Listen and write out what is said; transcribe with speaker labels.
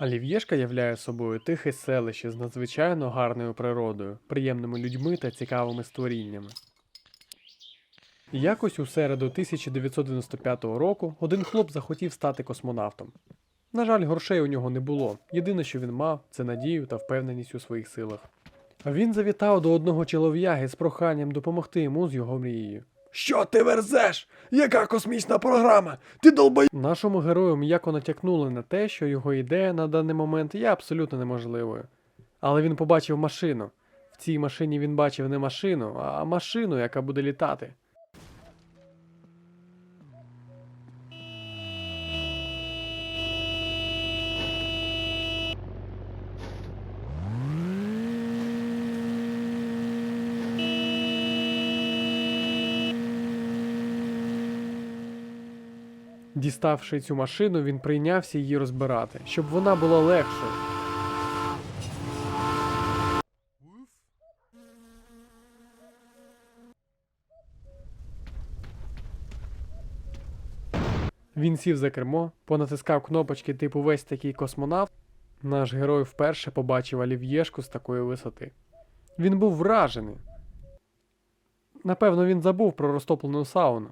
Speaker 1: Олів'єшка являє собою тихе селище з надзвичайно гарною природою, приємними людьми та цікавими створіннями. Якось у середу 1995 року один хлоп захотів стати космонавтом. На жаль, грошей у нього не було. Єдине, що він мав, це надію та впевненість у своїх силах. Він завітав до одного чолов'яги з проханням допомогти йому з його мрією.
Speaker 2: Що ти верзеш? Яка космічна програма? Ти долбай.
Speaker 1: Нашому герою м'яко натякнули на те, що його ідея на даний момент є абсолютно неможливою. Але він побачив машину. В цій машині він бачив не машину, а машину, яка буде літати. Діставши цю машину, він прийнявся її розбирати, щоб вона була легшою. Він сів за кермо, понатискав кнопочки типу весь такий космонавт. Наш герой вперше побачив олів'єшку з такої висоти. Він був вражений. Напевно, він забув про розтоплену сауну.